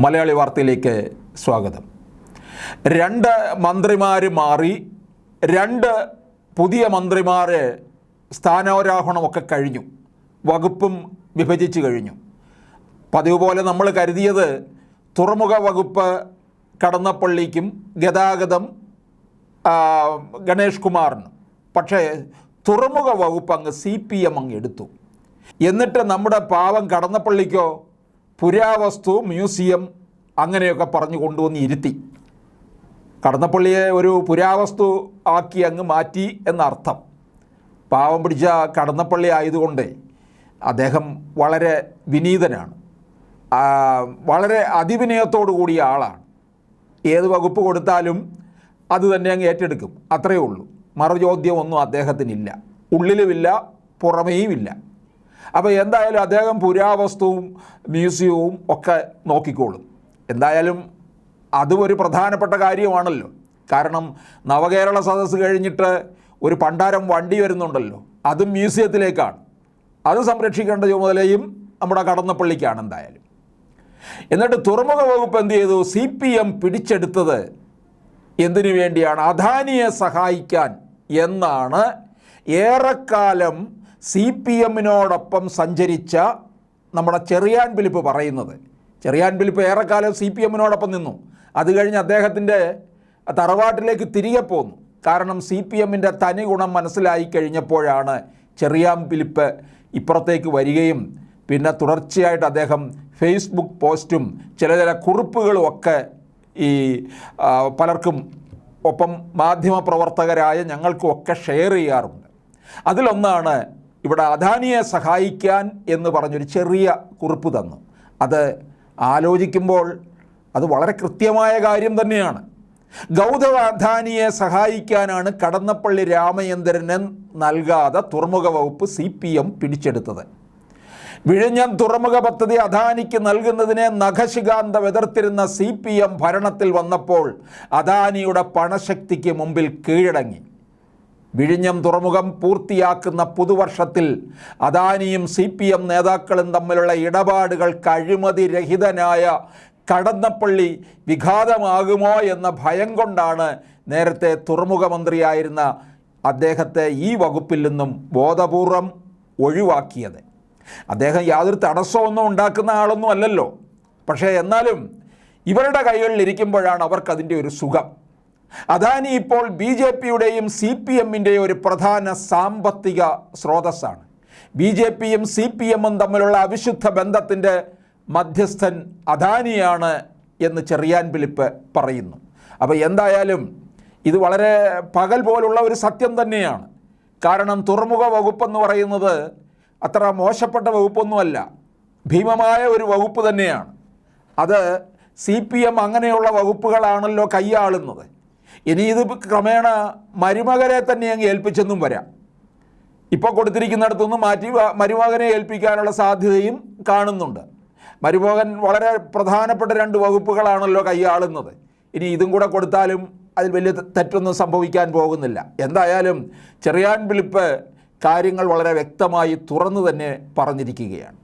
മലയാളി വാർത്തയിലേക്ക് സ്വാഗതം. രണ്ട് മന്ത്രിമാർ മാറി രണ്ട് പുതിയ മന്ത്രിമാർ സ്ഥാനാരോഹണമൊക്കെ കഴിഞ്ഞു വകുപ്പും വിഭജിച്ച് കഴിഞ്ഞു. പതിവ് പോലെ നമ്മൾ കരുതിയത് തുറമുഖ വകുപ്പ് കടന്നപ്പള്ളിക്കും ഗതാഗതം ഗണേഷ് കുമാറിന്. പക്ഷേ തുറമുഖ വകുപ്പ് അങ്ങ് സി പി എം അങ്ങ് എടുത്തു. എന്നിട്ട് നമ്മുടെ പാവം കടന്നപ്പള്ളിക്കോ പുരാവസ്തു മ്യൂസിയം അങ്ങനെയൊക്കെ പറഞ്ഞു കൊണ്ടുവന്ന് ഇരുത്തി. കടന്നപ്പള്ളിയെ ഒരു പുരാവസ്തു ആക്കി അങ്ങ് മാറ്റി എന്നർത്ഥം. പാവം പിടിച്ച കടന്നപ്പള്ളി ആയതുകൊണ്ട് അദ്ദേഹം വളരെ വിനീതനാണ്. വളരെ അതിവിനയത്തോടു കൂടിയ ആളാണ്. ഏത് വകുപ്പ് കൊടുത്താലും അത് തന്നെ അങ്ങ് ഏറ്റെടുക്കും. അത്രയേ ഉള്ളൂ. മറുചോദ്യം ഒന്നും അദ്ദേഹത്തിനില്ല. ഉള്ളിലുമില്ല പുറമേയുമില്ല. അപ്പോൾ എന്തായാലും അദ്ദേഹം പുരാവസ്തുവും മ്യൂസിയവും ഒക്കെ നോക്കിക്കോളും. എന്തായാലും അതും ഒരു പ്രധാനപ്പെട്ട കാര്യമാണല്ലോ. കാരണം നവകേരള സദസ്സ് കഴിഞ്ഞിട്ട് ഒരു പണ്ടാരം വണ്ടി വരുന്നുണ്ടല്ലോ. അതും മ്യൂസിയത്തിലേക്കാണ്. അത് സംരക്ഷിക്കേണ്ട ചുമതലയും നമ്മുടെ കടന്നപ്പള്ളിക്കാണ് എന്തായാലും. എന്നിട്ട് തുറമുഖ വകുപ്പ് എന്ത് ചെയ്തു? സി പി എം പിടിച്ചെടുത്തത് എന്തിനു വേണ്ടിയാണ്? അദാനിയെ സഹായിക്കാൻ എന്നാണ് ഏറെക്കാലം സി പി എമ്മിനോടൊപ്പം സഞ്ചരിച്ച നമ്മുടെ ചെറിയാൻ ഫിലിപ്പ് പറയുന്നത്. ചെറിയാൻ ഫിലിപ്പ് ഏറെക്കാലം സി പി എമ്മിനോടൊപ്പം നിന്നു. അത് കഴിഞ്ഞ് അദ്ദേഹത്തിന്റെ തറവാട്ടിലേക്ക് തിരികെ പോന്നു. കാരണം സി പി എമ്മിന്റെ തനി ഗുണം മനസ്സിലായി കഴിഞ്ഞപ്പോഴാണ് ചെറിയാൻ ഫിലിപ്പ് ഇപ്പുറത്തേക്ക് വരികയും പിന്നെ തുടർച്ചയായിട്ട് അദ്ദേഹം ഫേസ്ബുക്ക് പോസ്റ്റും ചില ചില കുറിപ്പുകളും ഒക്കെ ഈ പലർക്കും ഒപ്പം മാധ്യമപ്രവർത്തകരായ ഞങ്ങൾക്കും ഒക്കെ ഷെയർ ചെയ്യാറുണ്ട്. അതിലൊന്നാണ് ഇവിടെ അദാനിയെ സഹായിക്കാൻ എന്ന് പറഞ്ഞൊരു ചെറിയ കുറിപ്പ് തന്നു. അത് ആലോചിക്കുമ്പോൾ അത് വളരെ കൃത്യമായ കാര്യം തന്നെയാണ്. ഗൗതം അദാനിയെ സഹായിക്കാനാണ് കടന്നപ്പള്ളി രാമചന്ദ്രന് നൽകാതെ തുറമുഖ വകുപ്പ് സി പി എം പിടിച്ചെടുത്തത്. വിഴിഞ്ഞം തുറമുഖ പദ്ധതി അദാനിക്ക് നൽകുന്നതിനെ നഖശികാന്തം എതിർത്തിരുന്ന സി പി എം ഭരണത്തിൽ വന്നപ്പോൾ അദാനിയുടെ പണശക്തിക്ക് മുമ്പിൽ കീഴടങ്ങി. വിഴിഞ്ഞം തുറമുഖം പൂർത്തിയാക്കുന്ന പുതുവർഷത്തിൽ അദാനിയും സി പി എം നേതാക്കളും തമ്മിലുള്ള ഇടപാടുകൾക്ക് അഴിമതിരഹിതനായ കടന്നപ്പള്ളി വിഘാതമാകുമോ എന്ന ഭയം കൊണ്ടാണ് നേരത്തെ തുറമുഖ മന്ത്രിയായിരുന്ന അദ്ദേഹത്തെ ഈ വകുപ്പിൽ നിന്നും ബോധപൂർവം ഒഴിവാക്കിയത്. അദ്ദേഹം യാതൊരു തടസ്സമൊന്നും ഉണ്ടാക്കുന്ന ആളൊന്നും അല്ലല്ലോ. പക്ഷേ എന്നാലും ഇവരുടെ കൈകളിൽ ഇരിക്കുമ്പോഴാണ് അവർക്കതിന്റെ ഒരു സുഖം. അദാനി ഇപ്പോൾ ബി ജെ പിയുടെയും സി പി എമ്മിന്റെയും ഒരു പ്രധാന സാമ്പത്തിക സ്രോതസ്സാണ്. ബി ജെ പിയും സി പി എമ്മും തമ്മിലുള്ള അവിശുദ്ധ ബന്ധത്തിന്റെ മധ്യസ്ഥൻ അദാനിയാണ് എന്ന് ചെറിയാൻ പിലിപ്പ് പറയുന്നു. അപ്പോൾ എന്തായാലും ഇത് വളരെ പകൽ പോലുള്ള ഒരു സത്യം തന്നെയാണ്. കാരണം തുറമുഖ വകുപ്പെന്ന് പറയുന്നത് അത്ര മോശപ്പെട്ട വകുപ്പൊന്നുമല്ല. ഭീമമായ ഒരു വകുപ്പ് തന്നെയാണ്. അത് സി പി എം അങ്ങനെയുള്ള വകുപ്പുകളാണല്ലോ കൈയാളുന്നത്. ഇനി ഇത് ക്രമേണ മരുമകരെ തന്നെ അങ്ങ് ഏൽപ്പിച്ചെന്നും വരാം. ഇപ്പോൾ കൊടുത്തിരിക്കുന്നിടത്തുനിന്ന് മാറ്റി മരുമകനെ ഏൽപ്പിക്കാനുള്ള സാധ്യതയും കാണുന്നുണ്ട്. മരുമകൻ വളരെ പ്രധാനപ്പെട്ട രണ്ട് വകുപ്പുകളാണല്ലോ കൈയാളുന്നത്. ഇനി ഇതും കൂടെ കൊടുത്താലും അതിൽ വലിയ തെറ്റൊന്നും സംഭവിക്കാൻ പോകുന്നില്ല. എന്തായാലും ചെറിയാൻ ഫിലിപ്പ് കാര്യങ്ങൾ വളരെ വ്യക്തമായി തുറന്നു തന്നെ പറഞ്ഞിരിക്കുകയാണ്.